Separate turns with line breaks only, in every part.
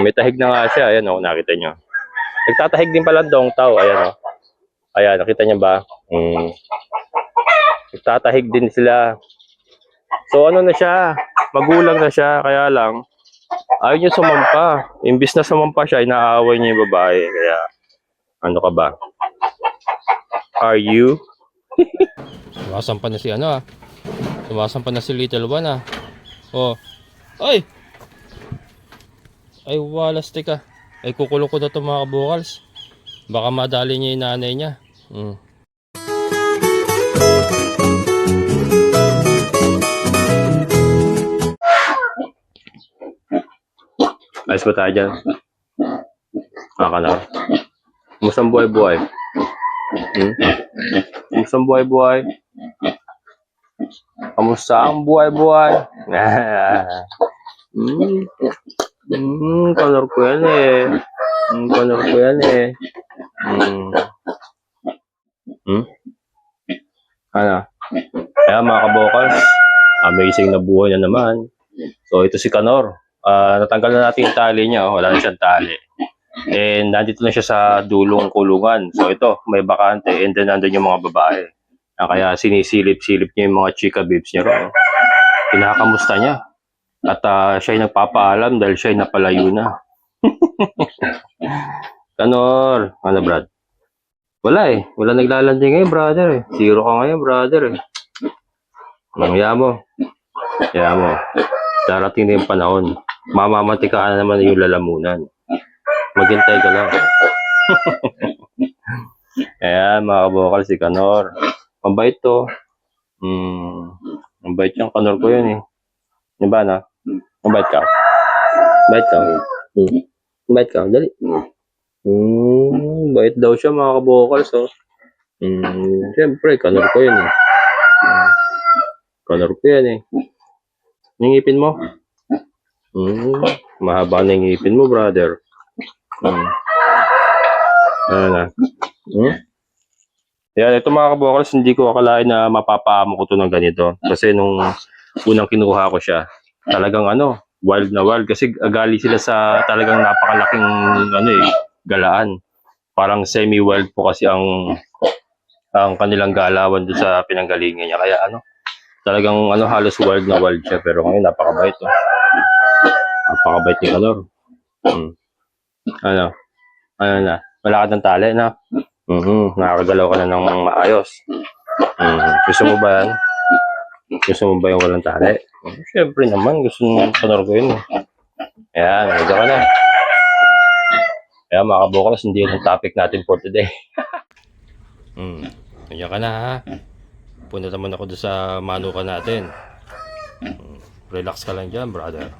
May tahig na nga siya. Ayan o, nakita nyo. Nagtatahig din pala dong tao. Ayan o. Ayan, nakita niyo ba? Mm. Nagtatahig din sila. So ano na siya? Magulang na siya. Kaya lang, ayaw niya sumampa. Imbis na sumampa siya, inaaway niya yung babae. Kaya, ano ka ba? Are you? Sumasampa na si ano ah. Sumasampa na si Little One ah. Oh. Ay! Ay, walas tika. Ay, kukulong ko na ito mga kabukals. Baka madali niya yung nanay niya. Mm. Ayos ba tayo dyan? Baka na. Kumusta ang buhay-buhay? Hmm? Kumusta ang buhay-buhay? Kamusta ang buhay-buhay? Hmm. Hmm, color ko yan eh. Hmm, color ko yan eh. Hmm. Hmm? Ano? Kaya mga kabokals, amazing na buhay na naman. So ito si Kanor. Ah, natanggal na natin yung tali niya. Oh. Wala na siyang tali. And nandito na siya sa dulong kulungan. So ito, may bakante. And then nandun yung mga babae. Ah, kaya sinisilip-silip niya yung mga chika babes niya. ro. Kinakamusta niya. At ah, siya nagpapaalam dahil siya ay napalayo na. Kanor. Ano, Brad? Wala eh. Wala naglalandi ngayon, brother eh. Zero ka ngayon, brother eh. Mangya mo. Kaya mo. Darating na yung panahon. Mamamantika na naman yung lalamunan. Maghintay ka lang. Ayan, mga kabokal, si Kanor. Mabait to. Hmm. Mabait yung Kanor ko yun eh. Di ba na? Mabait ka. Mabait ka. Hmm. Mabait ka. Dali. Hmm. Bait daw siya mga kabokal. So. Hmm. Siyempre, Kanor ko yun eh. Kanor ko yan eh. Yung ngipin mo? Hmm. Mahaba na yung ngipin mo, brother. Hmm. Ano na? Hmm? Yan, ito mga kabokals, hindi ko akalain na mapapaamo ko to ng ganito. Kasi nung unang kinuha ko siya, talagang ano, wild na wild. Kasi agali sila sa talagang napakalaking ano eh, galaan. Parang semi-wild po kasi ang ang kanilang galawan doon sa pinanggalingan niya. Kaya ano, talagang ano halos wild na wild siya. Pero ngayon napakabait to. Napakabait ni Kalor. Hmm. Ano? Ano na? Wala ka ng tali na? Mhm, nakakagalaw ka na ng maayos. Mhm. Gusto mo ba yan? Gusto mo ba yung walang tali? Siyempre naman, gusto ng kanor ko yun. eh. Ayan, medyo ka na. Kaya mga kabukas, hindi yun ang topic natin for today. Hmm, medyo ka na ha. Punta naman ako doon sa manuka natin. Hmm, Relax ka lang dyan, brother.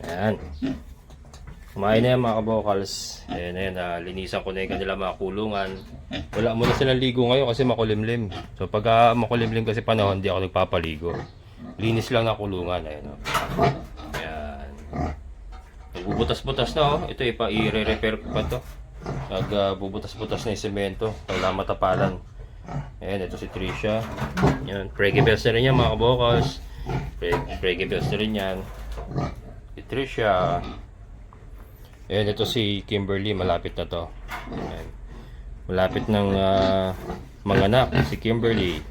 Ayan. Kumain na yan mga kabokals. Ayan, ayan, ah, linisan ko na yung kanila mga kulungan. Wala muna silang ligo ngayon kasi makulimlim. So pag ah, makulimlim kasi panahon, hindi ako nagpapaligo. Linis lang na kulungan. Ayan, oh. Ayan. Nagbubutas-butas na oh. Ito ipa i-repair ko pa to. Nagbubutas-butas na yung semento. Wala matapalan. Ayan, ito si Trisha. Yan, Preggy Bells na rin yan mga kabokals. Preggy Bells na rin yan. Si Trisha. Ayan, ito si Kimberly, malapit na to. Ayan. Malapit ng ah, mga anak, si Kimberly.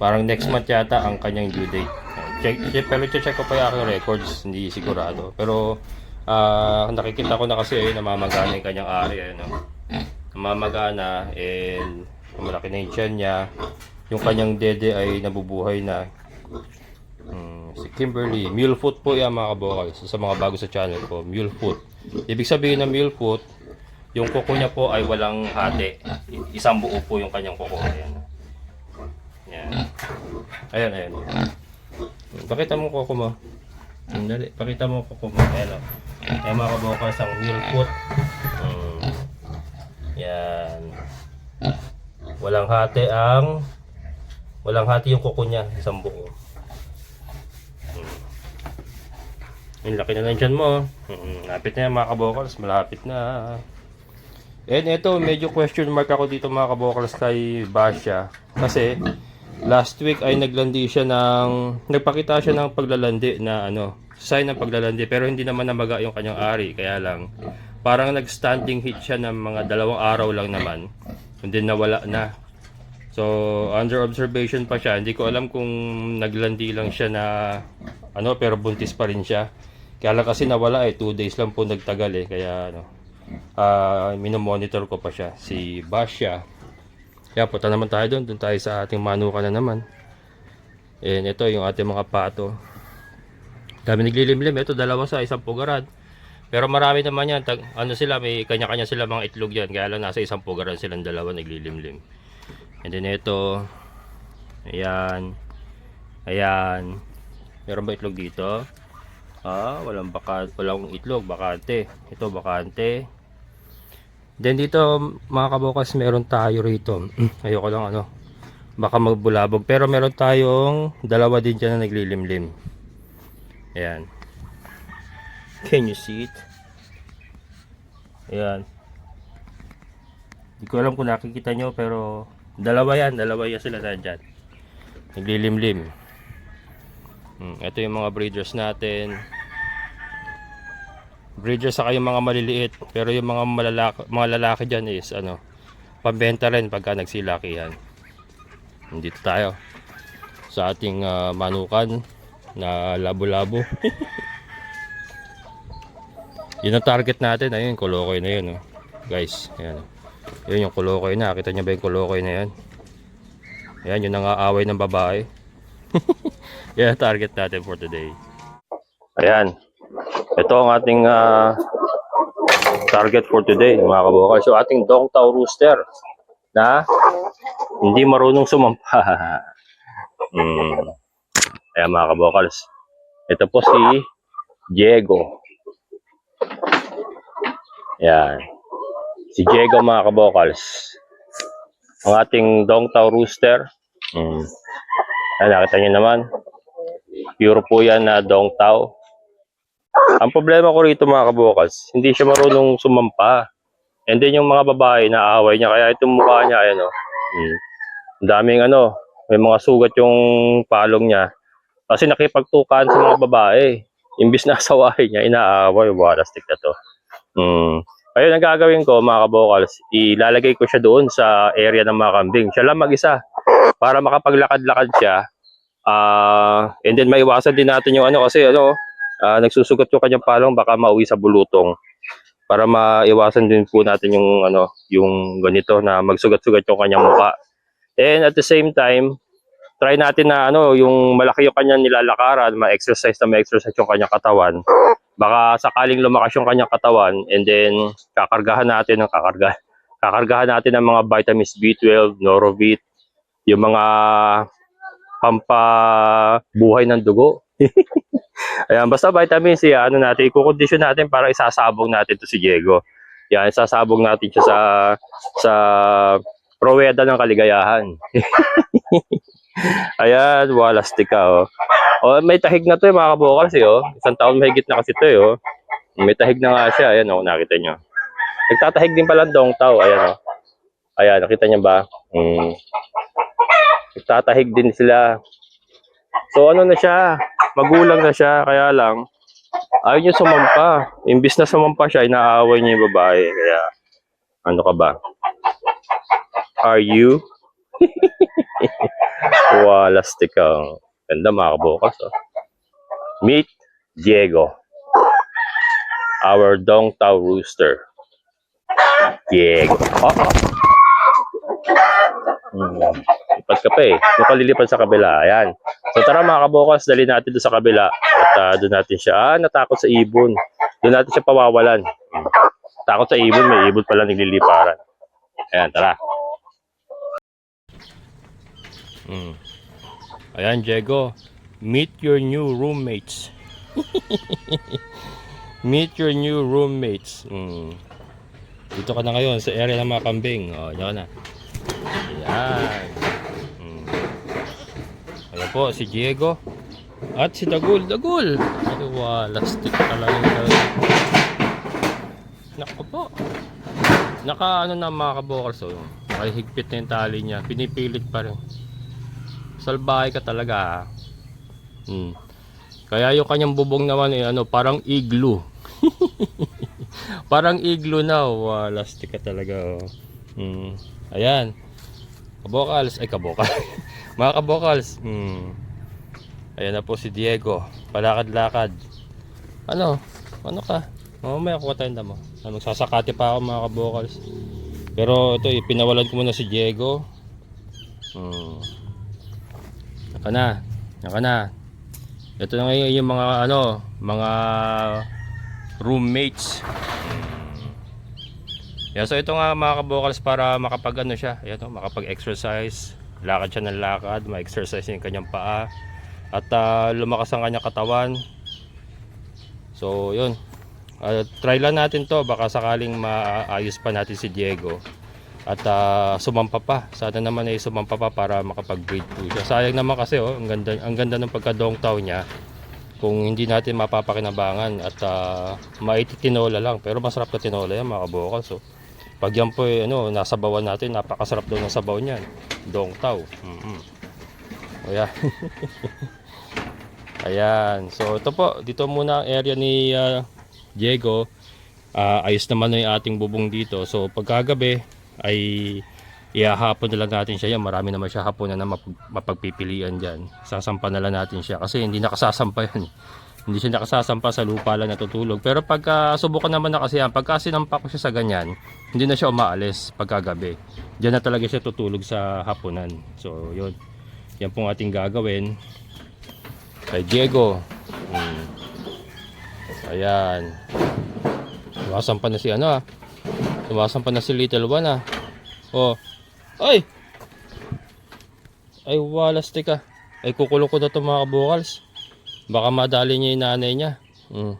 Parang next month yata ang kanyang due date. Check, check, pero check ko pa yung aking records, hindi sigurado. Pero ah, nakikita ko na kasi eh, namamagana yung kanyang ari. Ayan, oh. Namamagana and malaki na yung niya. Yung kanyang dede ay nabubuhay na. Hmm, si Kimberly, mule foot po yan mga kabokal. Sa mga bago sa channel ko, mule foot. Ibig sabihin ng mule foot, yung kuko niya po ay walang hati. Isang buo po yung kanyang kuko. Ayan. Ayan. Ayan, ayan. Pakita mo kuko mo. Dali, pakita mo kuko mo. Ayan o. Ayan mga kabokal, ang mule foot. Hmm. Yan. Walang hati ang walang hati yung kuko niya, isang buo. Yung laki na ng mo. Mm, Lapit na yan mga kabokals. Malapit na. And ito, medyo question mark ako dito mga kabokals kay Basha. Kasi, last week ay naglandi siya ng, nagpakita siya ng paglalandi na ano, sign ng paglalandi pero hindi naman namaga yung kanyang ari kaya lang parang nag-standing heat siya ng mga dalawang araw lang naman and then nawala na so under observation pa siya hindi ko alam kung naglandi lang siya na ano pero buntis pa rin siya kaya lang kasi nawala eh 2 days lang po nagtagal eh kaya ano ah minomonitor ko pa siya si Basha kaya punta naman tayo doon doon tayo sa ating manuka na naman and ito yung ating mga pato kami naglilimlim. Ito, dalawa sa isang pugaran. Pero marami naman yan. Tag, ano sila, may kanya-kanya sila mga itlog yan. Kaya lang nasa isang pugaran silang dalawa naglilimlim. And then ito. Ayan. Ayan. Meron ba itlog dito? Ah, walang baka, walang itlog, bakante. Ito bakante. Then dito, mga kabukas, meron tayo rito. Ayoko lang ano. Baka magbulabog. Pero meron tayong dalawa din dyan na naglilimlim. Ayan. Can you see it? Ayan. Hindi ko alam kung nakikita nyo pero dalawa yan, dalawa yan sila nandyan. Naglilimlim. Hmm, ito yung mga breeders natin. Breeders saka yung mga maliliit. Pero yung mga malalaki, mga lalaki dyan is ano, pambenta rin pagka nagsilakihan. Dito tayo sa ating ah, manukan na labo-labo. yun ang target natin. Ayun, kolokoy na yun. Oh. Guys, ayan. oh. Yun yung kolokoy na. Kita nyo ba yung kolokoy na yan? Ayan, yun ang aaway ng babae. ang target natin for today. Ayan. Ito ang ating ah, target for today, mga kabukal. So, ating Dong Tao Rooster na hindi marunong sumampa. mm. Ayan mga kabokals. Ito po si Diego. Ayan. Si Diego mga kabokals. Ang ating Dongtao Rooster. Mm. Ayan, nakita nyo naman. Pure po yan na Dongtao. Ang problema ko rito mga kabokals, hindi siya marunong sumampa. And then yung mga babae na away niya, kaya itong mukha niya, ayan o. Mm. Ang daming ano, may mga sugat yung palong niya. Kasi nakipagtukan sa mga babae. Imbis na asawahin niya, inaaway. Walastik na to. Hmm. Ayun, ang gagawin ko, mga kabokals, ilalagay ko siya doon sa area ng mga kambing. Siya lang mag-isa. Para makapaglakad-lakad siya. Ah, and then maiwasan din natin yung ano, kasi ano, ah, nagsusugat yung kanyang palong, baka mauwi sa bulutong. Para maiwasan din po natin yung ano, yung ganito na magsugat-sugat yung kanyang mukha. And at the same time, try natin na ano, yung malaki yung kanyang nilalakaran, ma-exercise na ma-exercise yung kanyang katawan. Baka sakaling lumakas yung kanyang katawan and then kakargahan natin ng kakarga. Kakargahan natin ng mga vitamins B12, Norovit, yung mga pampabuhay ng dugo. Ayan, basta vitamin C, ano natin, ikukondisyon natin para isasabog natin to si Diego. Yan, isasabog natin siya sa sa proweda ng kaligayahan. Ayan, walastik ka, oh. Oh, may tahig na to eh, mga kabukals, eh, oh. Isang taon mahigit na kasi to, eh, oh. May tahig na nga siya, ayan, oh, nakita nyo. Nagtatahig din pala dong tao, ayan, oh. Ayan, nakita nyo ba? Hmm. Nagtatahig din sila. So, ano na siya? Magulang na siya, kaya lang, ayaw niya sumampa. Imbis na sumampa siya, inaaway niya yung babae. Kaya, ano ka ba? Are you? Walastik ka. Ganda mga kabukas. Oh. Meet Diego. Our Dong Tao Rooster. Diego. Oh, oh. Hmm. Lipat ka pa eh. Yung kalilipad sa kabila. Ayan. So tara mga kabukas, dali natin doon sa kabila. At uh, doon natin siya. Ah, natakot sa ibon. Doon natin siya pawawalan. Hmm. Takot sa ibon, may ibon pala nagliliparan. Ayan, tara. Hmm. Ayan, Diego. Meet your new roommates. Meet your new roommates. Hmm. Dito ka na ngayon sa area ng mga kambing. O, oh, ka na. Ayan. Hmm. Ayan po, si Diego. At si Dagul. Dagul! Ay, walastik talaga. Naku po. Naka ano na mga kabokals. Oh. Nakahigpit na yung tali niya. Pinipilit pa rin. Salbahay ka talaga. Hmm. Kaya yung kanyang bubong naman eh, ano, parang igloo. parang igloo na. Wow, lastik ka talaga. Oh. Hmm. Ayan. Kabokals. Ay, kabokal. Mga kabokals. Hmm. Ayan na po si Diego. Palakad-lakad. Ano? Ano ka? Mamaya kuha tayo mo. Ah, Magsasakati pa ako mga kabokals. Pero ito, ipinawalan ko muna si Diego. Hmm. Naka na. Naka na. Ito na ngayon yung mga ano, mga roommates. Yeah, so ito nga mga kabokals para makapag ano siya, ayan, makapag-exercise, lakad siya ng lakad, ma-exercise yung kanyang paa at ah, lumakas ang kanyang katawan. So, yun. Ah, try lang natin to baka sakaling maayos pa natin si Diego at ah, sumampa pa. Sana naman ay sumampa pa para makapag-breed po siya. Sayang naman kasi oh, ang ganda ang ganda ng pagka-dong tao niya. Kung hindi natin mapapakinabangan at uh, maititinola lang. Pero masarap na tinola yan mga kabokal. So, pag yan po eh, ano, nasa bawan natin, napakasarap daw ng sabaw niyan. Dong tao. Mm-hmm. Ayan. Ayan. So, ito po. Dito muna ang area ni ah, Diego. Ah, ayos naman na yung ating bubong dito. So, pagkagabi ay ihahapon na lang natin siya yan. Marami naman siya hapon na mapag- mapagpipilian dyan. Sasampa na lang natin siya. Kasi hindi nakasasampa yan. Hindi siya nakasasampa sa lupa lang natutulog. Pero pagka subukan naman na kasi yan, pagka sinampa ko siya sa ganyan, hindi na siya umaalis pagkagabi. Diyan na talaga siya tutulog sa hapunan. So, yun. Yan pong ating gagawin. Kay Diego. Hmm. Ayan. Tumasampa na si ano ah. Tumasampa na si Little One ah. Oh. Ay! Ay, walas tika. Ay, kukulong ko na ito mga kabukals. Baka madali niya yung nanay niya. Mm.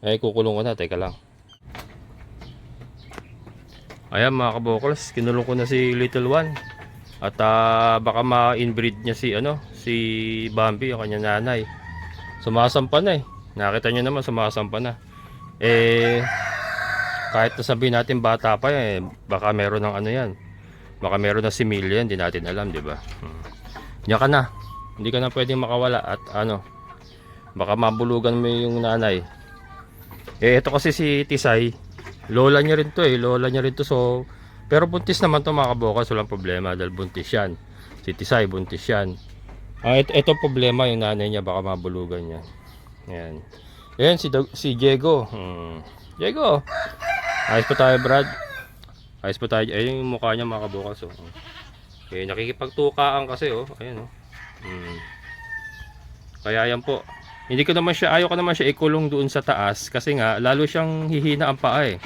Ay, kukulong ko na. Teka lang. Ayan mga kabukals. Kinulong ko na si Little One. At ah, baka ma-inbreed niya si ano, si Bambi, yung kanyang nanay. Sumasampa na eh. Nakita niyo naman sumasampa na. Eh, kahit nasabihin natin bata pa eh, baka meron ng ano yan. Baka meron na similya yan, di natin alam, di ba? Hmm. Diyan ka na. Hindi ka na pwedeng makawala at ano, baka mabulugan mo yung nanay. Eh, ito kasi si Tisay, lola niya rin to eh, lola niya rin to. So, pero buntis naman to mga kabokas, walang problema dahil buntis yan. Si Tisay, buntis yan. Ah, ito, ito problema yung nanay niya, baka mabulugan niya. Ayan. Ayan, si, Dag- si Diego. Hmm. Diego, ayos pa tayo Brad. Ayos pa tayo. Ayun yung mukha niya mga kabukas. Oh. Okay, nakikipagtukaan kasi oh. Ayun oh. Hmm. Kaya yan po. Hindi ko naman siya, ayaw ko naman siya ikulong doon sa taas kasi nga lalo siyang hihina ang paa eh.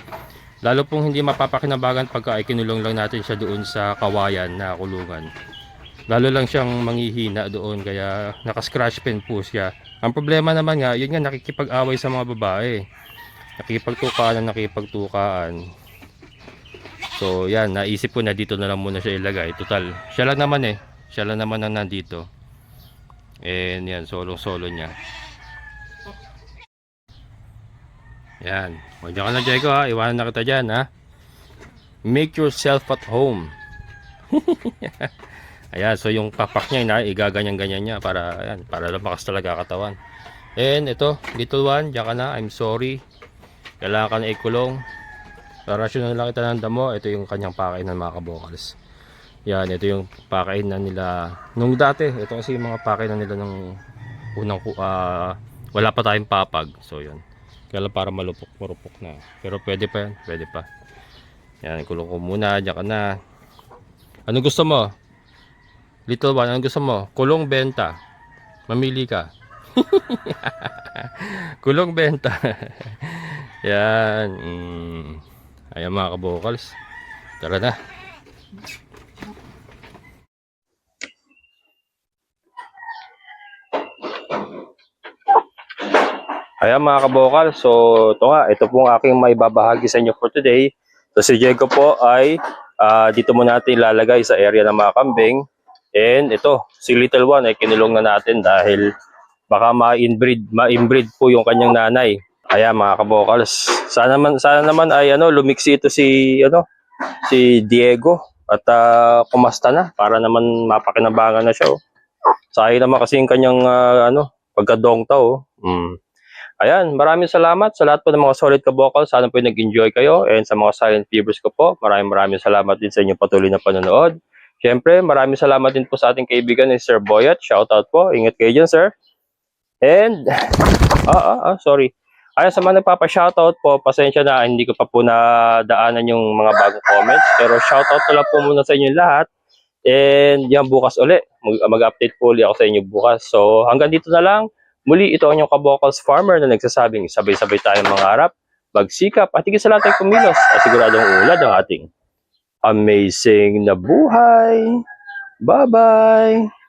Lalo pong hindi mapapakinabangan pagka ay kinulong lang natin siya doon sa kawayan na kulungan. Lalo lang siyang manghihina doon kaya naka-scratch po siya. Ang problema naman nga, yun nga nakikipag-away sa mga babae. Nakikipagtukaan na nakipagtukaan. So yan, naisip ko na dito na lang muna siya ilagay. Total, siya lang naman eh. Siya lang naman ang nandito. And yan, solo-solo niya. Yan. Huwag ka na, Diego ha. Iwanan na kita dyan ha. Make yourself at home. Ayan, so yung papak niya, ina, igaganyan-ganyan niya para, ayan, para lumakas talaga katawan. And ito, little one, diyan ka na, I'm sorry. Kailangan ka na ikulong. Rational lang kita ng damo. Ito yung kanyang pakainan mga kabokals. Yan, ito yung pakainan nila nung dati. Ito kasi yung mga pakainan nila nung unang ah, wala pa tayong papag. So yun. Kaya para malupok-marupok na. Pero pwede pa yan. Pwede pa. Yan, kulong ko muna. Diyan ka na. Ano gusto mo? Little one, ano gusto mo? Kulong benta. Mamili ka. Kulong benta. Yan. Mm. Ayan mga kabokals. Tara na. Ayan mga kabokal, so ito nga, ito pong aking may babahagi sa inyo for today. So si Diego po ay ah, dito mo natin ilalagay sa area ng mga kambing. And ito, si Little One ay kinulong na natin dahil baka ma-inbreed, ma-inbreed po yung kanyang nanay. Ayan mga kabokals, sana naman, sana naman ay ano, lumiksi ito si, ano, si Diego at ah, kumasta na para naman mapakinabangan na siya. Oh. Sayang naman kasi yung kanyang ah, ano, pagkadongta oh. Mm. Ayan, maraming salamat sa lahat po ng mga solid ka-vocal. Sana po nag-enjoy kayo. And sa mga silent viewers ko po, maraming maraming salamat din sa inyong patuloy na panonood. Siyempre, maraming salamat din po sa ating kaibigan ni Sir Boyat. Shoutout po. Ingat kayo dyan, sir. And, ah, ah, ah, sorry. Ayan, sa mga nagpapa-shoutout po, pasensya na, hindi ko pa po nadaanan yung mga bagong comments. Pero shoutout na lang po muna sa inyo lahat. And yan, bukas uli. Mag- Mag-update po ulit ako sa inyo bukas. So, hanggang dito na lang. Muli, ito ang inyong kabokals farmer na nagsasabing sabay-sabay tayong mangarap, magsikap at higit sa lahat ay kumilos at siguradong ulad ang ating amazing na buhay. Bye-bye!